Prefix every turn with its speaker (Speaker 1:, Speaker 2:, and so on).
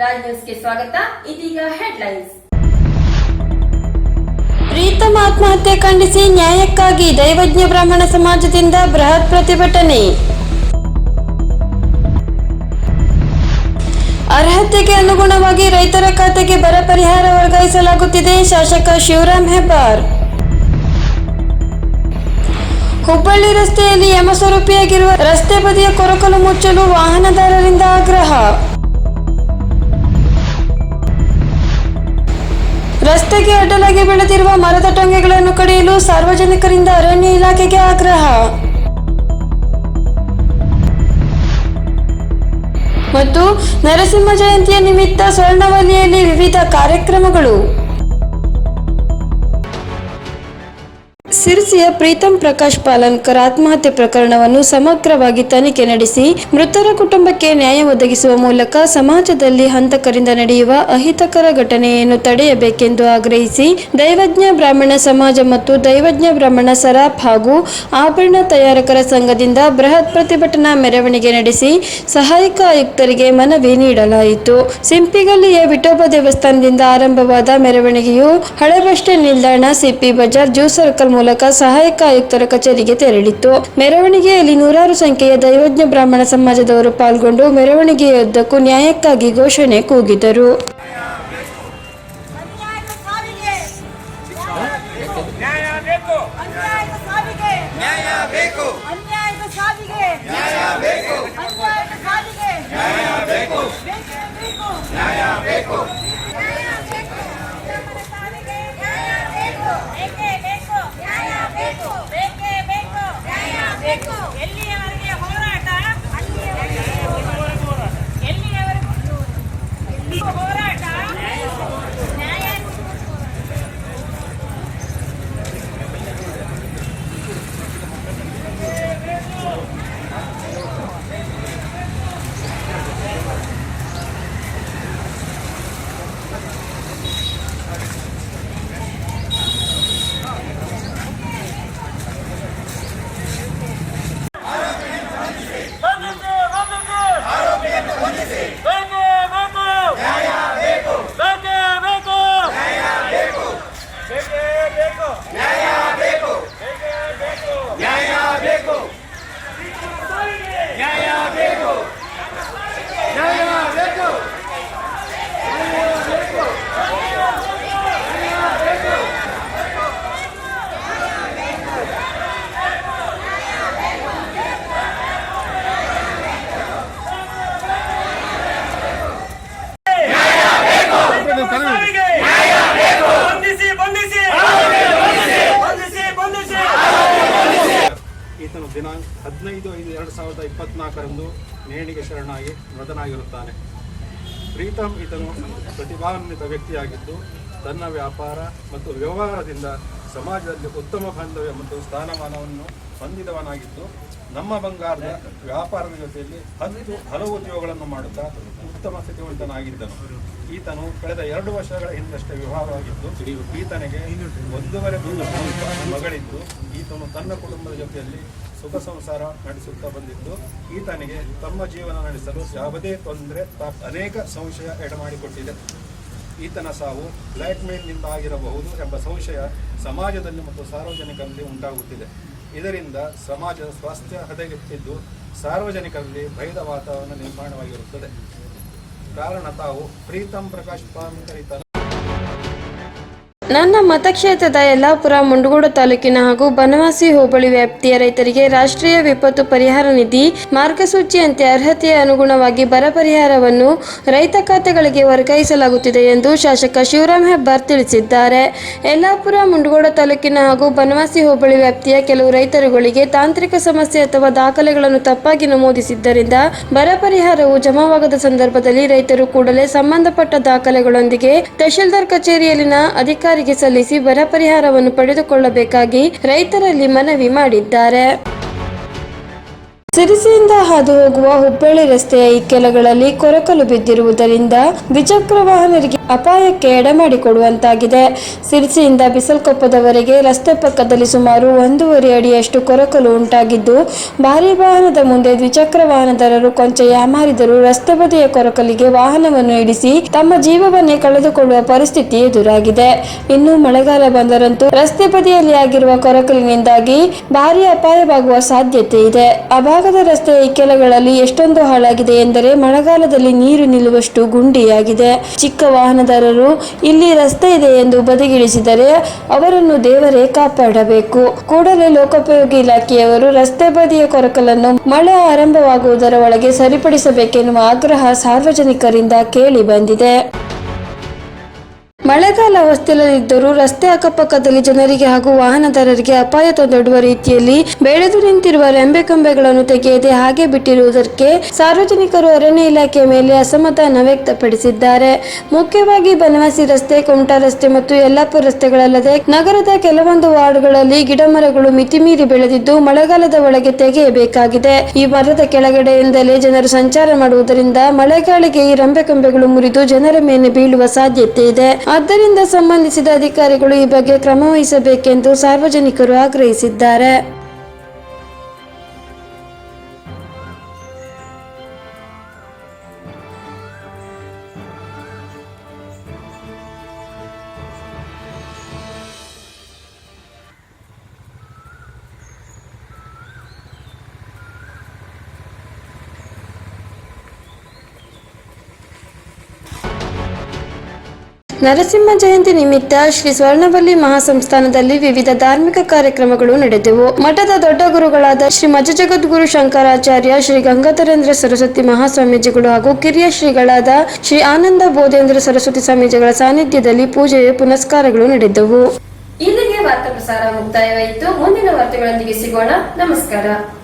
Speaker 1: ರಾಜ್ ನ್ಯೂಸ್ಗೆ ಸ್ವಾಗತ. ಇದೀಗ ಹೆಡ್ಲೈನ್ಸ್.
Speaker 2: ಪ್ರೀತಮ್ ಆತ್ಮಹತ್ಯೆ ಖಂಡಿಸಿ ನ್ಯಾಯಕ್ಕಾಗಿ ದೈವಜ್ಞ ಬ್ರಾಹ್ಮಣ ಸಮಾಜದಿಂದ ಬೃಹತ್ ಪ್ರತಿಭಟನೆ. ಅರ್ಹತೆಗೆ ಅನುಗುಣವಾಗಿ ರೈತರ ಖಾತೆಗೆ ಬರ ಪರಿಹಾರ ವರ್ಗಾಯಿಸಲಾಗುತ್ತಿದೆ ಶಾಸಕ ಶಿವರಾಮ್ ಹೆಬ್ಬಾರ್. ಹುಬ್ಬಳ್ಳಿ ರಸ್ತೆಯಲ್ಲಿ ಯಮಸ್ವರೂಪಿಯಾಗಿರುವ ರಸ್ತೆ ಬದಿಯ ಕೊರಕಲು ಮುಚ್ಚಲು ವಾಹನದಾರರಿಂದ ಆಗ್ರಹ. ರಸ್ತೆಗೆ ಅಡ್ಡಲಾಗಿ ಬೆಳೆದಿರುವ ಮರದ ಟೊಂಗೆಗಳನ್ನು ಕಡಿಯಲು ಸಾರ್ವಜನಿಕರಿಂದ ಅರಣ್ಯ ಇಲಾಖೆಗೆ ಆಗ್ರಹ. ಮತ್ತು ನರಸಿಂಹ ಜಯಂತಿಯ ನಿಮಿತ್ತ ಸ್ವರ್ಣವಲಿಯಲ್ಲಿ ವಿವಿಧ ಕಾರ್ಯಕ್ರಮಗಳು. ಸಿರ್ಸಿಯ ಪ್ರೀತಂ ಪ್ರಕಾಶ್ ಪಾಲನ್ಕರ್ ಆತ್ಮಹತ್ಯೆ ಪ್ರಕರಣವನ್ನು ಸಮಗ್ರವಾಗಿ ತನಿಖೆ ನಡೆಸಿ ಮೃತರ ಕುಟುಂಬಕ್ಕೆ ನ್ಯಾಯ ಒದಗಿಸುವ ಮೂಲಕ ಸಮಾಜದಲ್ಲಿ ಹಂತಕರಿಂದ ನಡೆಯುವ ಅಹಿತಕರ ಘಟನೆಯನ್ನು ತಡೆಯಬೇಕೆಂದು ಆಗ್ರಹಿಸಿ ದೈವಜ್ಞ ಬ್ರಾಹ್ಮಣ ಸಮಾಜ ಮತ್ತು ದೈವಜ್ಞ ಬ್ರಾಹ್ಮಣ ಸರಾಫ್ ಹಾಗೂ ಆಭರಣ ತಯಾರಕರ ಸಂಘದಿಂದ ಬೃಹತ್ ಪ್ರತಿಭಟನಾ ಮೆರವಣಿಗೆ ನಡೆಸಿ ಸಹಾಯಕ ಆಯುಕ್ತರಿಗೆ ಮನವಿ ನೀಡಲಾಯಿತು. ಸಿಂಪಿಗಲ್ಲಿಯ ವಿಠೋಬ ದೇವಸ್ಥಾನದಿಂದ ಆರಂಭವಾದ ಮೆರವಣಿಗೆಯು ಹಳೆ ಬಸ್ ಸ್ಟ್ಯಾಂಡ್ ನಿಲ್ದಾಣ, ಸಿಪಿ ಬಜಾರ್ ಜ್ಯೂ ಸರ್ಕಲ್ ಮೂಲಕ ಸಹಾಯಕ ಆಯುಕ್ತರ ಕಚೇರಿಗೆ ತೆರಳಿತು ಮೆರವಣಿಗೆಯಲ್ಲಿ ನೂರಾರು ಸಂಖ್ಯೆಯ ದೈವಜ್ಞ ಬ್ರಾಹ್ಮಣ ಸಮಾಜದವರು ಪಾಲ್ಗೊಂಡು ಮೆರವಣಿಗೆಯುದ್ದಕ್ಕೂ ನ್ಯಾಯಕ್ಕಾಗಿ ಘೋಷಣೆ ಕೂಗಿದರು.
Speaker 3: ಹದಿನೈದು ಐದು ಎರಡು ಸಾವಿರದ ಇಪ್ಪತ್ನಾಲ್ಕರಂದು ನೇಣಿಗೆ ಶರಣಾಗಿ ಮೃತನಾಗಿರುತ್ತಾನೆ. ಪ್ರೀತಮ್ ಈತನು ಪ್ರತಿಭಾನ್ವಿತ ವ್ಯಕ್ತಿಯಾಗಿದ್ದು, ತನ್ನ ವ್ಯಾಪಾರ ಮತ್ತು ವ್ಯವಹಾರದಿಂದ ಸಮಾಜದಲ್ಲಿ ಉತ್ತಮ ಬಾಂಧವ್ಯ ಮತ್ತು ಸ್ಥಾನಮಾನವನ್ನು ಹೊಂದಿದವನಾಗಿದ್ದು, ನಮ್ಮ ಬಂಗಾರದ ವ್ಯಾಪಾರದ ಜೊತೆಯಲ್ಲಿ ಹತ್ತು ಹಲವು ಉದ್ಯೋಗಗಳನ್ನು ಮಾಡುತ್ತಾ ಉತ್ತಮ ಸ್ಥಿತಿವಂತನಾಗಿದ್ದನು. ಈತನು ಕಳೆದ ಎರಡು ವರ್ಷಗಳ ಹಿಂದಷ್ಟೇ ವಿವಾಹವಾಗಿದ್ದು, ಈತನಿಗೆ ಒಂದೂವರೆ ಮಗಳಿದ್ದು, ಈತನು ತನ್ನ ಕುಟುಂಬದ ಜೊತೆಯಲ್ಲಿ ಸುಖ ಸಂಸಾರ ನಡೆಸುತ್ತಾ ಬಂದಿದ್ದು, ಈತನಿಗೆ ತಮ್ಮ ಜೀವನ ನಡೆಸಲು ಯಾವುದೇ ತೊಂದರೆ ಅನೇಕ ಸಂಶಯ ಎಡಮಾಡಿಕೊಟ್ಟಿದೆ. ಈತನ ಸಾವು ಬ್ಲ್ಯಾಕ್ ಮೇಲ್ನಿಂದ ಆಗಿರಬಹುದು ಎಂಬ ಸಂಶಯ ಸಮಾಜದಲ್ಲಿ ಮತ್ತು ಸಾರ್ವಜನಿಕರಲ್ಲಿ ಉಂಟಾಗುತ್ತಿದೆ. ಇದರಿಂದ ಸಮಾಜದ ಸ್ವಾಸ್ಥ್ಯ ಹದಗೆಟ್ಟಿದ್ದು ಸಾರ್ವಜನಿಕರಲ್ಲಿ ಭಯದ ವಾತಾವರಣ ನಿರ್ಮಾಣವಾಗಿರುತ್ತದೆ. ಕಾರಣ ತಾವು ಪ್ರೀತಂ ಪ್ರಕಾಶ್ ಪಾಂಕರಿತನ
Speaker 2: ನನ್ನ ಮತಕ್ಷೇತ್ರದ ಯಲ್ಲಾಪುರ, ಮುಂಡಗೋಡು ತಾಲೂಕಿನ ಹಾಗೂ ಬನವಾಸಿ ಹೋಬಳಿ ವ್ಯಾಪ್ತಿಯ ರೈತರಿಗೆ ರಾಷ್ಟ್ರೀಯ ವಿಪತ್ತು ಪರಿಹಾರ ನಿಧಿ ಮಾರ್ಗಸೂಚಿಯಂತೆ ಅರ್ಹತೆಯ ಅನುಗುಣವಾಗಿ ಬರ ಪರಿಹಾರವನ್ನು ರೈತ ಖಾತೆಗಳಿಗೆ ವರ್ಗಾಯಿಸಲಾಗುತ್ತಿದೆ ಎಂದು ಶಾಸಕ ಶಿವರಾಮ್ ಹೆಬ್ಬಾರ್ ತಿಳಿಸಿದ್ದಾರೆ. ಯಲ್ಲಾಪುರ, ಮುಂಡಗೋಡು ತಾಲೂಕಿನ ಹಾಗೂ ಬನವಾಸಿ ಹೋಬಳಿ ವ್ಯಾಪ್ತಿಯ ಕೆಲವು ರೈತರುಗಳಿಗೆ ತಾಂತ್ರಿಕ ಸಮಸ್ಯೆ ಅಥವಾ ದಾಖಲೆಗಳನ್ನು ತಪ್ಪಾಗಿ ನಮೂದಿಸಿದ್ದರಿಂದ ಬರ ಪರಿಹಾರವು ಜಮಾವಾಗದ ಸಂದರ್ಭದಲ್ಲಿ ರೈತರು ಕೂಡಲೇ ಸಂಬಂಧಪಟ್ಟ ದಾಖಲೆಗಳೊಂದಿಗೆ ತಹಶೀಲ್ದಾರ್ ಕಚೇರಿಯಲ್ಲಿನ ಅಧಿಕಾರಿಗೆ ಸಲ್ಲಿಸಿ ಬರ ಪರಿಹಾರವನ್ನು ಪಡೆದುಕೊಳ್ಳಬೇಕಾಗಿ ರೈತರಲ್ಲಿ ಮನವಿ ಮಾಡಿದ್ದಾರೆ. ಸಿರಿಸಿಯಿಂದ ಹಾದು ಹೋಗುವ ಹುಬ್ಬಳ್ಳಿ ರಸ್ತೆಯ ಇಕ್ಕೆಲಗಳಲ್ಲಿ ಕೊರಕಲು ಬಿದ್ದಿರುವುದರಿಂದ ದ್ವಿಚಕ್ರ ವಾಹನರಿಗೆ ಅಪಾಯಕ್ಕೆ ಎಡೆಮಾಡಿಕೊಡುವಂತಾಗಿದೆ. ಸಿರಿಸಿಯಿಂದ ಬಿಸಲ್ಕೊಪ್ಪದವರೆಗೆ ರಸ್ತೆ ಪಕ್ಕದಲ್ಲಿ ಸುಮಾರು ಒಂದೂವರೆ ಅಡಿಯಷ್ಟು ಕೊರಕಲು ಉಂಟಾಗಿದ್ದು, ಭಾರಿ ವಾಹನದ ಮುಂದೆ ದ್ವಿಚಕ್ರ ವಾಹನದಾರರು ಕೊಂಚ ಯಾಮಾರಿದರೂ ರಸ್ತೆ ಬದಿಯ ಕೊರಕಲಿಗೆ ವಾಹನವನ್ನು ಇಡಿಸಿ ತಮ್ಮ ಜೀವವನ್ನೇ ಕಳೆದುಕೊಳ್ಳುವ ಪರಿಸ್ಥಿತಿ ಎದುರಾಗಿದೆ. ಇನ್ನು ಮಳೆಗಾಲ ಬಂದರಂತೂ ರಸ್ತೆ ಬದಿಯಲ್ಲಿ ಆಗಿರುವ ಕೊರಕಲಿನಿಂದಾಗಿ ಭಾರಿ ಅಪಾಯವಾಗುವ ಸಾಧ್ಯತೆ ಇದೆ. ಆ ಭಾಗದ ರಸ್ತೆಯ ಇಕ್ಕೆಲಗಳಲ್ಲಿ ಎಷ್ಟೊಂದು ಹಾಳಾಗಿದೆ ಎಂದರೆ ಮಳೆಗಾಲದಲ್ಲಿ ನೀರು ನಿಲ್ಲುವಷ್ಟು ಗುಂಡಿಯಾಗಿದೆ. ಚಿಕ್ಕ ವಾಹನದಾರರು ಇಲ್ಲಿ ರಸ್ತೆ ಇದೆ ಎಂದು ಬದಿಗಿಳಿಸಿದರೆ ಅವರನ್ನು ದೇವರೇ ಕಾಪಾಡಬೇಕು. ಕೂಡಲೇ ಲೋಕೋಪಯೋಗಿ ಇಲಾಖೆಯವರು ರಸ್ತೆ ಬದಿಯ ಕೊರಕಲನ್ನು ಮಳೆ ಆರಂಭವಾಗುವುದರ ಒಳಗೆ ಸರಿಪಡಿಸಬೇಕೆನ್ನುವ ಆಗ್ರಹ ಸಾರ್ವಜನಿಕರಿಂದ ಕೇಳಿ ಬಂದಿದೆ. ಮಳೆಗಾಲ ಹೊಸ್ತಿಲ್ಲದಿದ್ದರೂ ರಸ್ತೆ ಅಕ್ಕಪಕ್ಕದಲ್ಲಿ ಜನರಿಗೆ ಹಾಗೂ ವಾಹನದಾರರಿಗೆ ಅಪಾಯ ತಂದೊಡ್ಡುವ ರೀತಿಯಲ್ಲಿ ಬೆಳೆದು ನಿಂತಿರುವ ರೆಂಬೆ ಕಂಬೆಗಳನ್ನು ತೆಗೆಯದೆ ಹಾಗೆ ಬಿಟ್ಟಿರುವುದಕ್ಕೆ ಸಾರ್ವಜನಿಕರು ಅರಣ್ಯ ಇಲಾಖೆಯ ಮೇಲೆ ಅಸಮಾಧಾನ ವ್ಯಕ್ತಪಡಿಸಿದ್ದಾರೆ. ಮುಖ್ಯವಾಗಿ ಬನವಾಸಿ ರಸ್ತೆ, ಕುಮಟಾ ರಸ್ತೆ ಮತ್ತು ಯಲ್ಲಾಪುರ ರಸ್ತೆಗಳಲ್ಲದೆ ನಗರದ ಕೆಲವೊಂದು ವಾರ್ಡ್ಗಳಲ್ಲಿ ಗಿಡ ಮರಗಳು ಮಿತಿಮೀರಿ ಬೆಳೆದಿದ್ದು ಮಳೆಗಾಲದ ಒಳಗೆ ತೆಗೆಯಬೇಕಾಗಿದೆ. ಈ ಮರದ ಕೆಳಗಡೆಯಿಂದಲೇ ಜನರು ಸಂಚಾರ ಮಾಡುವುದರಿಂದ ಮಳೆಗಾಳಿಗೆ ಈ ರೆಂಬೆ ಕಂಬೆಗಳು ಮುರಿದು ಜನರ ಮೇಲೆ ಬೀಳುವ ಸಾಧ್ಯತೆ ಇದೆ. ಆದ್ದರಿಂದ ಸಂಬಂಧಿಸಿದ ಅಧಿಕಾರಿಗಳು ಈ ಬಗ್ಗೆ ಕ್ರಮ ವಹಿಸಬೇಕೆಂದು ಸಾರ್ವಜನಿಕರು ಆಗ್ರಹಿಸಿದ್ದಾರೆ. ನರಸಿಂಹ ಜಯಂತಿ ನಿಮಿತ್ತ ಶ್ರೀ ಸ್ವರ್ಣವಲ್ಲಿ ಮಹಾಸಂಸ್ಥಾನದಲ್ಲಿ ವಿವಿಧ ಧಾರ್ಮಿಕ ಕಾರ್ಯಕ್ರಮಗಳು ನಡೆದವು. ಮಠದ ದೊಡ್ಡ ಗುರುಗಳಾದ ಶ್ರೀ ಮಜ ಜಗದ್ಗುರು ಶಂಕರಾಚಾರ್ಯ, ಶ್ರೀ ಗಂಗಾಧರೇಂದ್ರ ಸರಸ್ವತಿ ಮಹಾಸ್ವಾಮೀಜಿಗಳು ಹಾಗೂ ಕಿರಿಯ ಶ್ರೀಗಳಾದ ಶ್ರೀ ಆನಂದ ಬೋಧೇಂದ್ರ ಸರಸ್ವತಿ ಸ್ವಾಮೀಜಿಗಳ ಸಾನ್ನಿಧ್ಯದಲ್ಲಿ ಪೂಜೆಯ ಪುನಸ್ಕಾರಗಳು ನಡೆದವು.
Speaker 1: ಇಲ್ಲಿಗೆ ವಾರ್ತಾ ಪ್ರಸಾರ ಮುಕ್ತಾಯವಾಯಿತು. ಮುಂದಿನ ವಾರ್ತೆಗಳೊಂದಿಗೆ ಸಿಗೋಣ. ನಮಸ್ಕಾರ.